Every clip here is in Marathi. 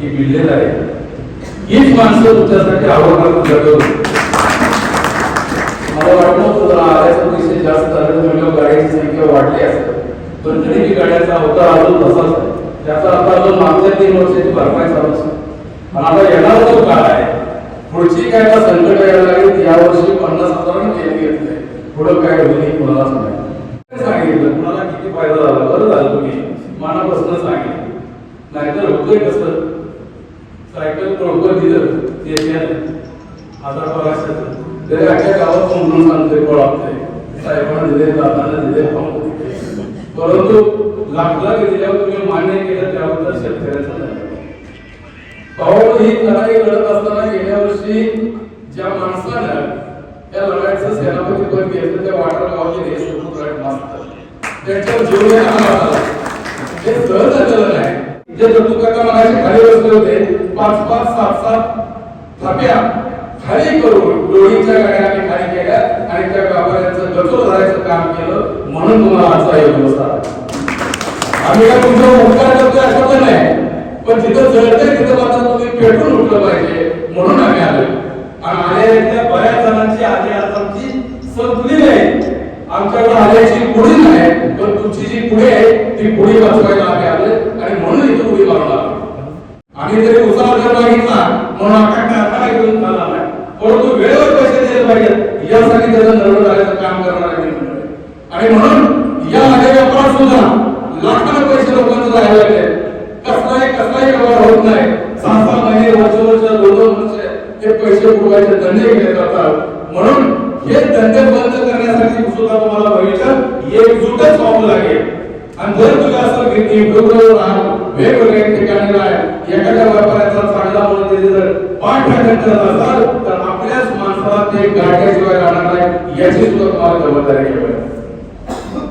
ही बिल्डेर आहे. हीच माणसं तुमच्यासाठी आवडणार तुमच्याकडून. मला वाटलं होतं जरा आल्याचं पैसे जास्त झाले तर म्हणलं गाड्यांची संख्या वाढली असेल पण तरीही गाड्याचा अवतार अजून तसाच आहे. त्याचा अर्थ अजून मागच्या तीन वर्षाची भरपाई चालू असते. पण आता येणार जो काळ आहे पुढची काय संकट यायला लागेल या वर्षी पन्नास हजारांनी केली घेतलंय पुढं काय होईल हे सांगायचं नाही सांगितलं कुणाला किती फायदा झाला बरं झालं तुम्ही मनापासून सांगितलं नाहीतर होतंय कसं सायकल प्रॉपर दिलं ते हजार पगार तरी अख्ख्या गावात समजून सांगतोय साहेबांना दिले दादांना दिले परंतु लागला लाख तुम्ही मान्य केलं त्याबद्दल शेतकऱ्याचं पाऊल ही लढाई लढत असताना गेल्या वर्षी ज्या माणसानं त्या लढाईचं सेनापती पद घेतलं त्या वाटर गावाचे हे सुपुत्र मास्तर त्यांच्यावर जीव हे सहज झालेलं नाही. जे दत्तू काका मगाशी खाली बसले होते पाच पाच सात सात थाप्या. खाली करून डोळीच्या गाड्या आम्ही खाली केल्या आणि त्या व्यापाऱ्यांचं गचोर धरायचं काम केलं म्हणून तुम्हाला आजचा एक बसला आम्ही काय तुमचा उपकार करतोय असं पण नाही. पण जिथं जळतंय तिथं मात्र तुम्ही पेटून उठलं पाहिजे म्हणून आम्ही आलो आणि आलेल्या बऱ्याच जणांची आधी आज आमची संपली नाही. आमच्याकडे आल्याची पुढी नाही पण तुमची जी पुढे आहे ती पुढी वाचवायला आम्ही आलोय आणि म्हणून इथं उडी मारून आलो आम्ही जरी उसाला मागितला म्हणून आता काय घेऊन झाला नाही. परंतु वेळेवर पैसे दिले पाहिजेत. यासाठी त्याचं नरळ झाल्याचं काम करणार आहे आणि म्हणून या मध्ये व्यापारात सुद्धा लाखांना पैसे लोकांचं जायला लागले. कसलाही कसलाही व्यवहार होत नाही. सहा सहा महिने वर्ष वर्ष दोन दोन वर्ष हे पैसे बुडवायचे धंदे केले. जबाबदारी घ्यावी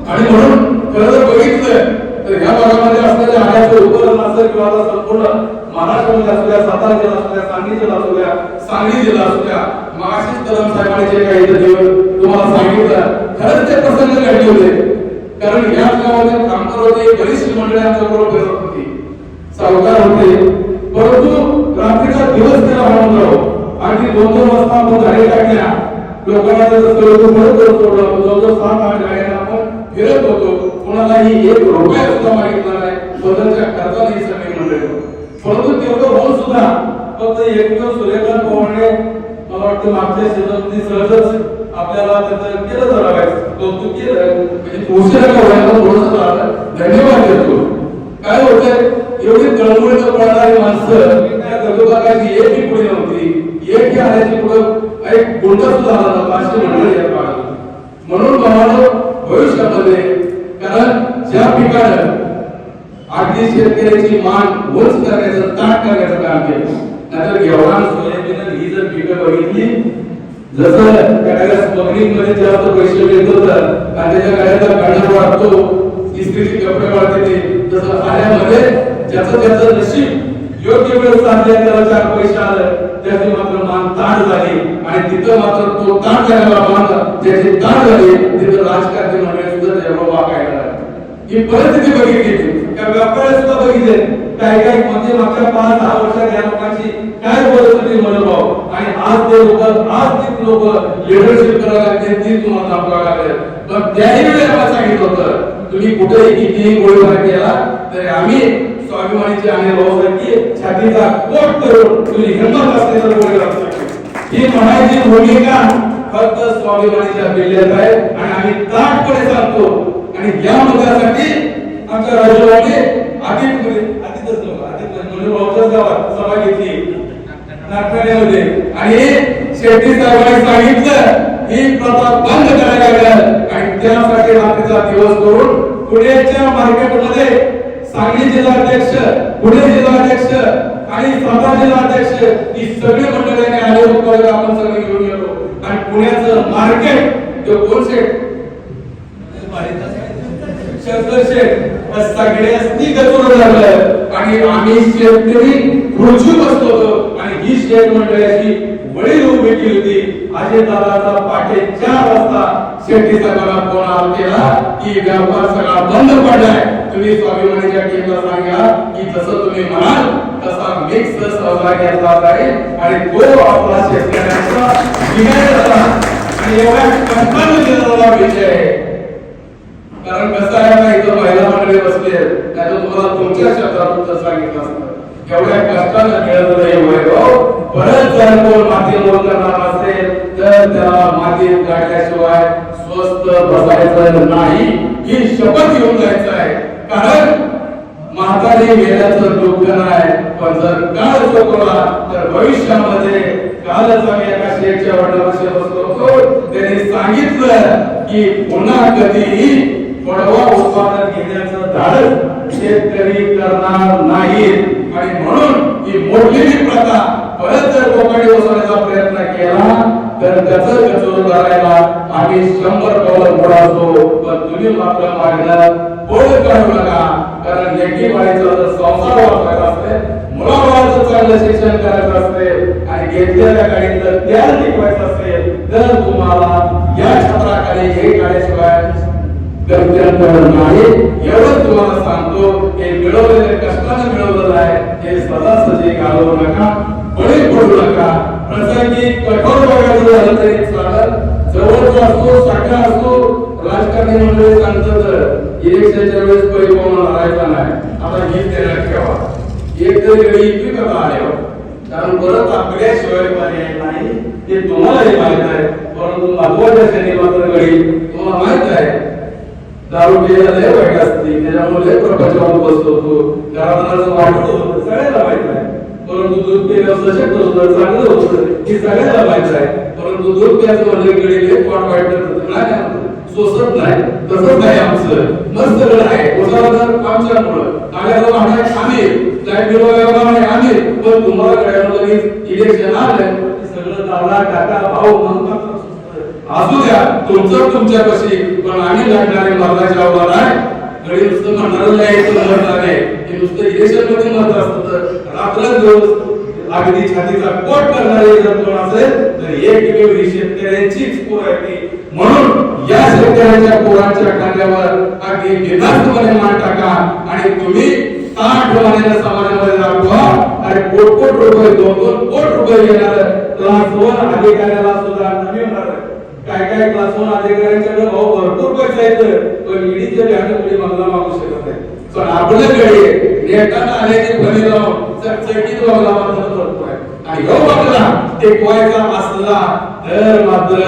आणि म्हणून खरं जर बघितलं तर ह्या भागामध्ये असलेल्या आल्याचं उपकरण असं किंवा संपूर्ण महाराष्ट्रामध्ये असू द्या सातारा जिल्हा असू द्या सांगली जिल्हा असू द्या सांगली जिल्हा असू द्या मागाशीच कदम साहेबांनी जे काही इथं तुम्हाला सांगितलं खरंच ते प्रसंग घडले होते. कारण या गावामध्ये कामगार होते बरीचशी मंडळी आमच्या बरोबर फिरत होती. सावकार होते. परंतु रात्रीचा दिवस त्याला म्हणून जाऊ आणि दोन दोन वाजता आपण गाडी टाकल्या लोकांना त्याचं कळतो दुपार करत सोडलं जवळजवळ सात आठ गाड्यांना आपण फिरत होतो. कोणालाही एक रुपया सुद्धा मागितला नाही स्वतःच्या खर्चाने ही सगळी मंडळी परंतु तेवढं होऊन सुद्धा फक्त एक दिवस सूर्यकांत पवारने मला वाटतं मागच्या शेतातली सहजच आपल्याला त्याचं केलं जरा कौतुक केलं. म्हणजे उशिरा का होईना थोडंसं धन्यवाद देतो. काय होतंय? एवढी तळमळीनं करणारी माणसं त्या गजोबाकाची एक पुढे होती. एकही आल्याची पुढं एक गुंडा सुद्धा आला नव्हता अशी मंडळी या काळात. म्हणून भावानं भविष्यामध्ये कारण ज्या पिकानं अगदी शेतकऱ्याची मान उंच करण्याचं ताट करण्याचं काम केलं नाहीतर घेवडा सोयाबीन ही जर पिकं बघितली जसं एखाद्या स्मगलिंगमध्ये जास्त पैसे मिळत होतं आणि त्याच्या गाड्याचा काढा वाढतो इस्त्रीचे कपडे वाढते तसं आल्यामध्ये ज्याचं त्याचं नशीब योग्य वेळ साधले त्याला चार पैसे आलं त्याचे मात्र मान ताण झाले. आणि तिथं मात्र तो ताण झालेला मान ज्याची ताण झाले तिथं राजकारणी मंडळी सुद्धा तेव्हा वागायला लागली. ही परिस्थिती बघितली. त्या व्यापाऱ्या सुद्धा बघितले. काही काही म्हणजे मागच्या पाच दहा वर्षात या लोकांची काय परिस्थिती मनोभाव आणि आज ते लोक आज ती लोक लिडरशिप करायला लागले ती तुम्हाला दाखवायला लागले. पण त्याही वेळेला सांगितलं होतं तुम्ही कुठेही कितीही गोळीबार केला स्वाभिमानीचे आणि भाऊसारखी छातीचा कोट करून तुझी हिंमत असले तर गोळीबार ही म्हणायची भूमिका फक्त स्वाभिमानीच्या किल्ल्यात आहे आणि आम्ही ताटपणे सांगतो आणि या मुद्द्यासाठी आमच्या राजूभाऊने आदितमध्ये आदितच लोक आदित म्हणजे भाऊच्याच गावात सभा घेतली. नागठाण्यामध्ये आणि शेट्टी साहेबांनी सांगितलं ही प्रथा बंद करायला लागलं. आणि त्यासाठी रात्रीचा दिवस करून पुण्याच्या मार्केटमध्ये सांगली जिल्हाध्यक्ष पुणे जिल्हाध्यक्ष आणि सातारा जिल्हाध्यक्ष ही सगळी मंडळाने आले आपण सगळे घेऊन गेलो. आणि पुण्याचं मार्केट जो कोण सेट शंकर शेठ. सगळ्यांनी गजून झालं आणि आम्ही शेतकरी खुर्ची बसलो होतो आणि ही शेत मंडळाची वडील उभी केली होती. अजय दादाचा पाठे चार वाजता शेतीचा मला फोन आला केला की व्यापार सगळा बंद पडलाय. तुम्ही स्वाभिमानीच्या टीमला सांगा की जसं तुम्ही म्हणाल तसा मिक्स सहभाग घेतला जाईल आणि तो आपला शेतकऱ्यांचा विजय झाला. आणि एवढ्या कष्टाने दिलेला विषय आहे. कारण कसं आहे ना इथं महिला मंडळी बसले नाही तर तुम्हाला तुमच्या शब्दात उत्तर सांगितलं असतं. एवढ्या कष्टानं मिळत नाही वैभव परत जर कोण माती मोल करणार असेल तर त्याला मातीत काढल्याशिवाय स्वस्त बसायचं नाही. ही शपथ घेऊन जायचं आहे. कारण म्हातारी गेल्याचं दुःख नाही पण जर काळ चुकला तर भविष्यामध्ये कालच आम्ही एका शेठच्या वडिलांशी बसलो होतो. त्यांनी सांगितलं की पुन्हा कधीही पडवा उत्पादन घेण्याचं धाडस शेतकरी करणार नाही. आणि म्हणून ही मोडलेली प्रथा परत जर कोकणी बसवण्याचा प्रयत्न केला तर त्याचं कचोर करायला आम्ही शंभर पावलं पुढे असतो. पण तुम्ही मात्र मागणं पोळ काढू नका कारण लेखी बाळीचा जर संसार वाचवायचा असते मुलाबाळाचं चांगलं शिक्षण करायचं असते आणि घेतलेल्या गाडीचं ज्ञान टिकवायचं असेल तर तुम्हाला या छत्राखाली हे काढल्याशिवाय गत्यंतर नाही. एवढं तुम्हाला सांगतो हे मिळवलेले कष्टाने मिळवलेलं आहे. हे सदासजी घालवू नका. बळी पडू नका प्रसंगी कठोर बघायचं झालं तरी चालत जवळचा असतो साखा असतो राजकारणी मंडळी सांगतात इलेक्शनच्या वेळेस पैसे कोणाला राहायचा नाही. आता ही त्याला ठेवा. एक तरी गडी इतकी कथा आल्यावर हो. कारण परत आपल्याशिवाय पर्याय नाही. ते तुम्हालाही माहीत आहे. परंतु महत्त्वाच्या शनी मात्र गडी तुम्हाला माहीत आहे. दारू पिण्याला लय वाईट असते. त्याच्यामुळे लय प्रपंचावर बसतो तो. घरात वाटतो सगळ्याला माहीत आहे. परंतु दूध पिण्याचं सशक्त होतं चांगलं होतं हे सगळ्याला माहिती आहे. परंतु दूध प्यायचं म्हणजे गडी पोट वाईट करतं नाही सोसत नाही तसंच नाही आमचं. मस्त सगळं आहे. उदाहरण आमच्यामुळं. आल्याला वाटाय आम्ही. लाइट विभागाप्रमाणे आम्ही. पण तुम्हाला कळायला लगेच इलेक्शन आलं सगळं दादा काका भाऊ म्हणतात असू द्या तुमचं तुमच्यापाशी पण आम्ही लढणारे मरणाच्या आव्हान आहे. घरी नुसतं म्हणणार नाही मरणार आहे. हे नुसतं इलेक्शनमध्ये महत्त्व असतं तर रात्र दिवस अगदी छातीचा कोट करणारे जर कोण असेल तर एक वेगळी शेतकऱ्यांचीच पोर आहे ती. म्हणून या शेतकऱ्यांच्या पोरांच्या खांद्यावर अगदी बिनधास्तपणे मान टाका आणि तुम्ही ताट ठेवण्याच्या समाजामध्ये दाखवा आणि कोट कोट रुपये दोन दोन कोट रुपये घेणार क्लास अधिकाऱ्याला सुद्धा कमी काय काय क्लास वन अधिकाऱ्यांच्याकडे भाऊ भरपूर पैसा येतं पण ईडीच्या बँक पुढे मागला मागू शकत नाही. पण आपल्याकडे नेटानं आल्याची भरी जाऊन चकचकीत मागला मात्र करतोय आहे आणि ह्यो मागला टेकवायचा असला तर मात्र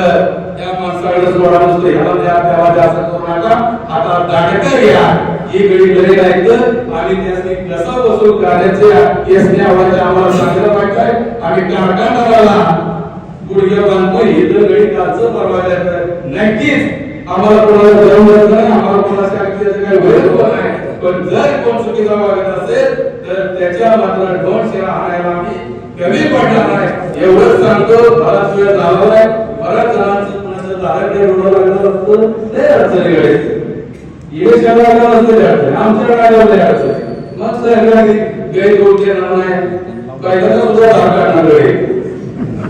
त्या माणसाकडे सोडा नसतो. ह्याला द्या त्याला द्या असं करू नका. आता दाडकर घ्या ही गडी घरी राहायचं आणि त्यासाठी कसं बसून करायचे यासने आवाज आम्हाला सांगितलं पाहिजे. आम्ही कारखान्याला गुडघ्या बांधतो हे तर गडी कालचं परवाजाचं नक्कीच आम्हाला कोणाला जन्म देत नाही आम्हाला कोणाला सांगितलं काही नाही पण जर कोण चुकीचा वागत असेल तर त्याच्या मात्र दोन शिरा आणायला आम्ही कमी पडणार नाही. एवढंच सांगतो बराच वेळ झाला नाही बऱ्याच जणांचं कुणाचं झालं नाही रुग्ण लागलं असतं ते अडचणी घडायचं इलेक्शन लागलं नसतं अडचणी आमच्या गाड्यावर अडचणी. मग सगळ्यांनी गैरदोष येणार नाही. कायद्याचा सुद्धा धार काढणार गडी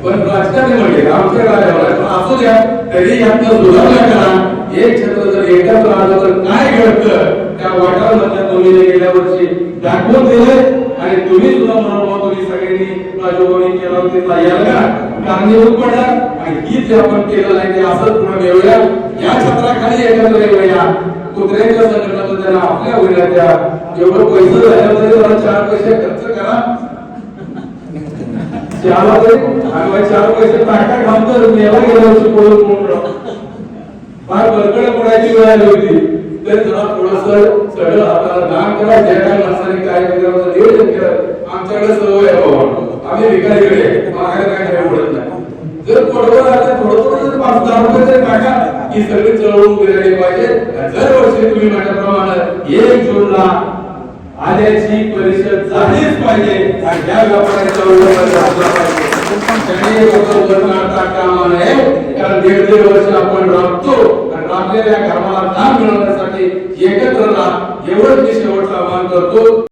पण राजकारणी म्हणजे आमच्या कार्यावर आहे. पण असू द्या तरी यातनं सुधारणा करा एक छत्र जर एकत्र आलं तर काय घडतं? त्या वाटामध्ये तुम्ही गेल्या वर्षी दाखवून दिले आणि तुम्ही सुद्धा मनोभाव तुम्ही सगळ्यांनी राजभवनी केला होते तयार कारणीभूत पडला आणि हीच जे आपण केलं नाही ते असंच पुन्हा नेऊया. या छत्राखाली एकत्र येऊया. कुत्र्याच्या संघटना त्यांना आपल्या होईल द्या. जेवढं पैसे झालं तरी जरा चार पैसे खर्च करा. त्यामध्ये आम्ही चार पैसे टाका घालतो मेला गेल्या वर्षी पळून म्हणून फार बरकडे पडायची वेळ आली होती. तर जरा थोडस सगळं हाताला दान करा ज्या काय माणसाने काय करायचं नियोजन केलं आमच्याकडे सवय आहे बाबा. आम्ही भिकारीकडे मागायला काय काय पडत नाही. जर पोटवर आलं थोडं थोडं जर पाच दहा रुपये टाका ही सगळी चळवळून गेलेली पाहिजे. दरवर्षी तुम्ही माझ्याप्रमाणे एक जूनला आल्याची परिषद झालीच पाहिजे. आणि या व्यापाऱ्याच्या उल्लेख झाला पाहिजे. कामा नये कारण दीड दीड वर्ष आपण राबतो. आणि राबलेल्या कामाला काम मिळवण्यासाठी एकत्र राहा एवढंच मी शेवटचं आवाहन करतो.